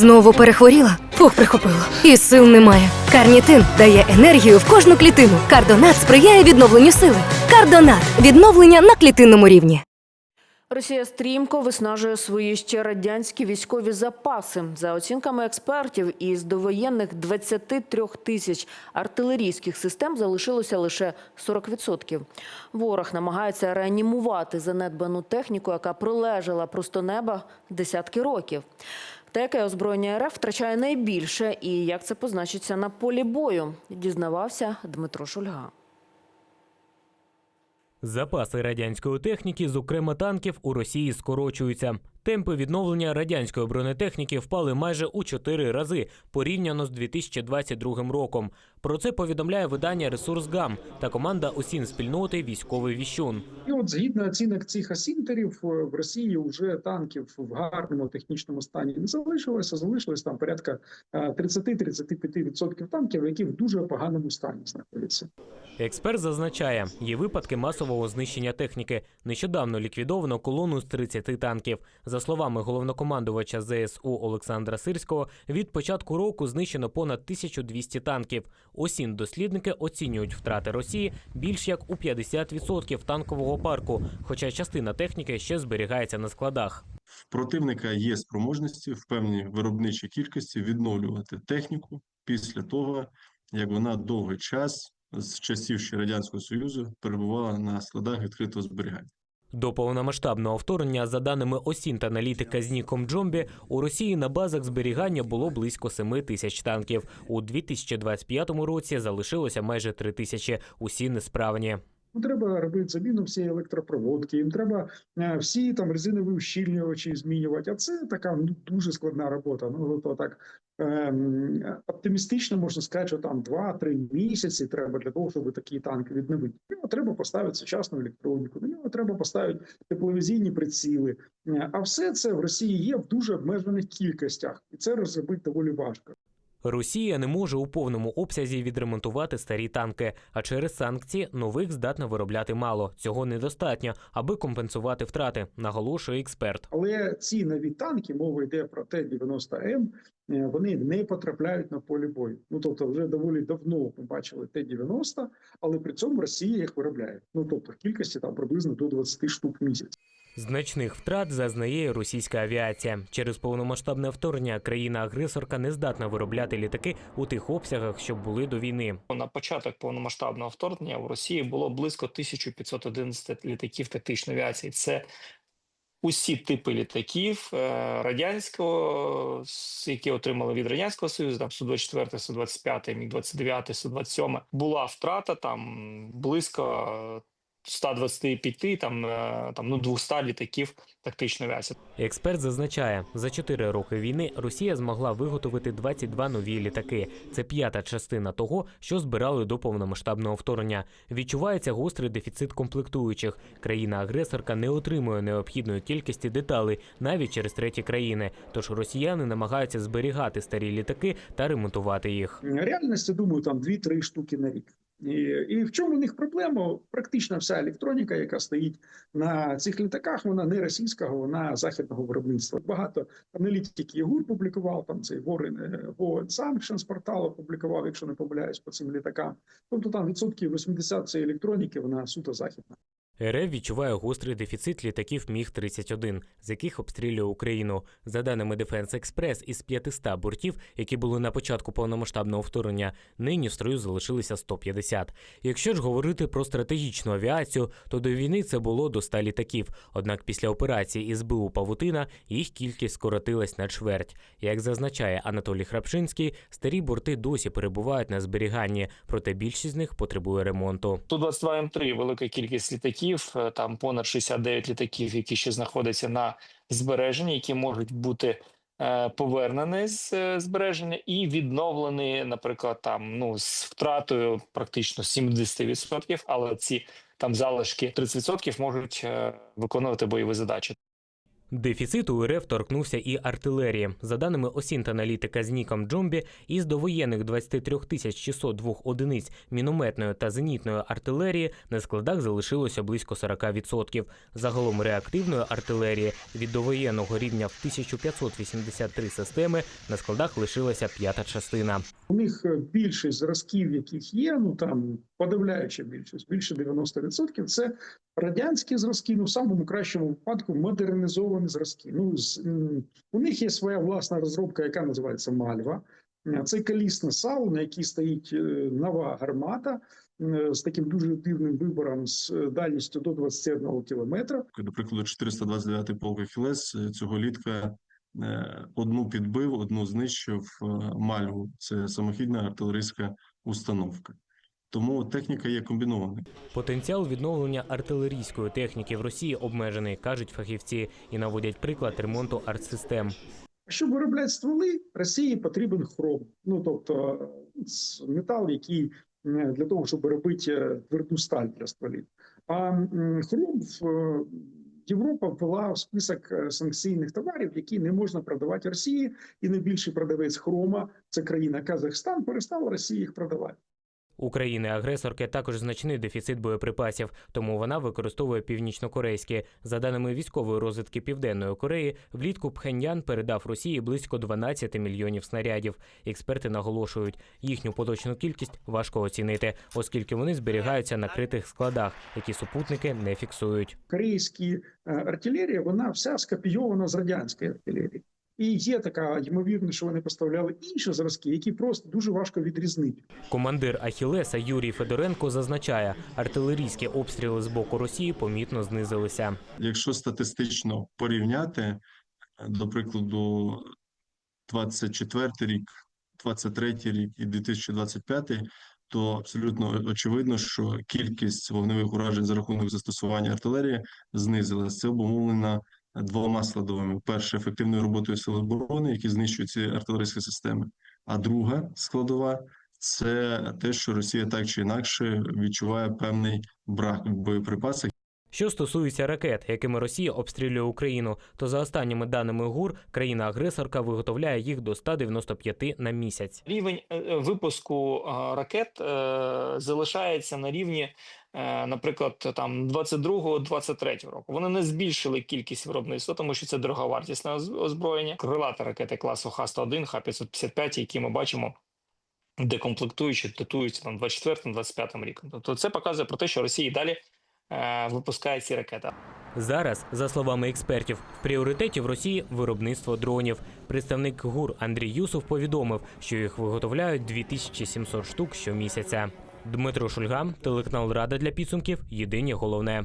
Знову перехворіла? Фух, прихопило. І сил немає. Карнітин дає енергію в кожну клітину. Кардонат сприяє відновленню сили. Кардонат відновлення на клітинному рівні. Росія стрімко виснажує свої ще радянські військові запаси. За оцінками експертів, із довоєнних 23 тисяч артилерійських систем залишилося лише 40%. Ворог намагається реанімувати занедбану техніку, яка пролежала просто неба десятки років. Та яке озброєння РФ втрачає найбільше і як це позначиться на полі бою, дізнавався Дмитро Шульга. Запаси радянської техніки, зокрема танків, у Росії скорочуються. Темпи відновлення радянської бронетехніки впали майже у чотири рази порівняно з 2022 роком. Про це повідомляє видання Ресурс ГАМ та команда осін спільноти Військовий віщун. І от згідно оцінок цих осінтерів, е, в Росії вже танків в гарному технічному стані не залишилося. Залишилось там порядка е, 30-35% танків, які в дуже поганому стані знаходяться. Експерт зазначає, є випадки масового знищення техніки. Нещодавно ліквідовано колону з 30 танків. За словами головнокомандувача ЗСУ Олександра Сирського, від початку року знищено понад 1200 танків. Осін дослідники оцінюють втрати Росії більш як у 50% танкового парку, хоча частина техніки ще зберігається на складах. Противника є спроможності в певній виробничій кількості відновлювати техніку після того, як вона довгий час з часів ще радянського союзу перебувала на складах відкритого зберігання. До повномасштабного вторгнення, за даними осін та аналітика з Ніком Джомбі, у Росії на базах зберігання було близько 7 тисяч танків. У 2025 році залишилося майже 3 тисячі. Усі несправні. Ну, треба робити заміну всієї електропроводки, їм треба е, всі там резинові ущільнювачі змінювати. А це така ну, дуже складна робота. Ну то так ем, оптимістично можна сказати, що там 2-3 місяці треба для того, щоб такий танк відновити. Нього треба поставити сучасну електроніку, на нього треба поставити тепловізійні приціли. Е, А все це в Росії є в дуже обмежених кількостях, і це розробити доволі важко. Росія не може у повному обсязі відремонтувати старі танки, а через санкції нових здатна виробляти мало. Цього недостатньо, аби компенсувати втрати, наголошує експерт. Але ці нові танки, мова йде про Т-90М, е, вони не потрапляють на полі бою. Ну тобто, вже доволі давно ми бачили Т-90, але при цьому Росія їх виробляє. Ну тобто в кількості там приблизно до 20 штук в місяць. Значних втрат зазнає російська авіація. Через повномасштабне вторгнення країна-агресорка не здатна виробляти літаки у тих обсягах, що були до війни. На початок повномасштабного вторгнення в Росії було близько 1511 літаків тактичної авіації. Це усі типи літаків е, радянського, які отримали від радянського союзу, там су 24 су 25 міг 29 су 27 Була втрата там близько 125, там, е, там ну 200 літаків тактичної авіації. Експерт зазначає, за 4 роки війни Росія змогла виготовити 22 нові літаки. Це п'ята частина того, що збирали до повномасштабного вторгнення. Відчувається гострий дефіцит комплектуючих. Країна-агресорка не отримує необхідної кількості деталей навіть через треті країни. Тож росіяни намагаються зберігати старі літаки та ремонтувати їх. Реальність, я думаю, там 2-3 штуки на рік. І, в чому в них проблема? Практично вся електроніка, яка стоїть на цих літаках, вона не російського, вона західного виробництва. Багато аналітиків ЄГУР публікував там цей War Sanctions портал опублікував, якщо не помиляюсь, по цим літакам. Тобто там відсотків 80 цієї електроніки, вона суто західна. РФ відчуває гострий дефіцит літаків Міг-31, з яких обстрілює Україну. За даними Defense Express, із 500 бортів, які були на початку повномасштабного вторгнення, нині в строю залишилися 150. Якщо ж говорити про стратегічну авіацію, то до війни це було до 100 літаків. Однак після операції СБУ Павутина їх кількість скоротилась на чверть. Як зазначає Анатолій Храпшинський, старі борти досі перебувають на зберіганні, проте більшість з них потребує ремонту. Ту-22 М3 велика кількість літаків, е, там понад 69 літаків, які ще знаходяться на збереженні, які можуть бути е, повернені з е, збереження і відновлені, наприклад, там ну з втратою практично 70%, але ці там залишки 30% можуть виконувати бойові задачі. Дефіцит у РФ торкнувся і артилерії. За даними осінт-аналітика з Ніком Джомбі, із довоєнних 23 тисяч 602 одиниць мінометної та зенітної артилерії на складах залишилося близько 40%. Загалом реактивної артилерії від довоєнного рівня в 1583 системи на складах лишилася п'ята частина. У них е, більшість зразків, яких є, ну там подавляюча більшість, більше 90%, це радянські зразки, ну в самому кращому випадку модернізовані зразки. Ну з, у них є своя власна розробка, яка називається Мальва. Це колісна САУ, на якій стоїть е, нова гармата з таким дуже дивним вибором з е, дальністю до 21 кілометра. До прикладу, 429-й полк Ахілес цього літка е, одну підбив, одну знищив Мальву. Це самохідна артилерійська установка. Тому техніка є комбінованою. Потенціал відновлення артилерійської техніки в Росії обмежений, кажуть фахівці, і наводять приклад ремонту артсистем. Щоб виробляти стволи, Росії потрібен хром. Ну тобто е, метал, який для того, щоб робити е, тверду сталь для стволів. А хром в е, Європа ввела в список санкційних товарів, які не можна продавати Росії, і найбільший продавець хрома це країна Казахстан, перестала Росії їх продавати. У країни-агресорки також значний дефіцит боєприпасів, тому вона використовує північнокорейські. За даними військової розвідки Південної Кореї, влітку Пхеньян передав Росії близько 12 мільйонів снарядів. Експерти наголошують, їхню поточну кількість важко оцінити, оскільки вони зберігаються на критих складах, які супутники не фіксують. Корейські е, артилерія, вона вся скопійована з радянської артилерії. І є така ймовірність, що вони поставляли інші зразки, які просто дуже важко відрізнити. Командир Ахілеса Юрій Федоренко зазначає, артилерійські обстріли з боку Росії помітно знизилися. Якщо статистично порівняти, до прикладу, 24 рік, 23 рік і 2025, то абсолютно очевидно, що кількість вогневих уражень за рахунок застосування артилерії знизилась. Це обумовлено двома складовими: перше ефективною роботою сил оборони, які знищують ці артилерійські системи. А друга складова це те, що Росія так чи інакше відчуває певний брак в боєприпасах. Що стосується ракет, якими Росія обстрілює Україну, то за останніми даними ГУР, країна-агресорка виготовляє їх до 195 на місяць. Рівень е, е, випуску е, ракет залишається на рівні, наприклад, там 22-23 року. Вони не збільшили кількість виробництва, тому що це дороговартісне оз- озброєння. Крилати ракети класу Х-101, Х-555, які ми бачимо. Декомплектуючи, датуються там 24-25 роком. Тобто це показує про те, що Росія далі випускає ці ракети. Зараз, за словами експертів, в пріоритеті в Росії виробництво дронів. Представник ГУР Андрій Юсов повідомив, що їх виготовляють 2700 штук щомісяця. Дмитро Шульга, телеканал Рада для підсумків. Єдині головне.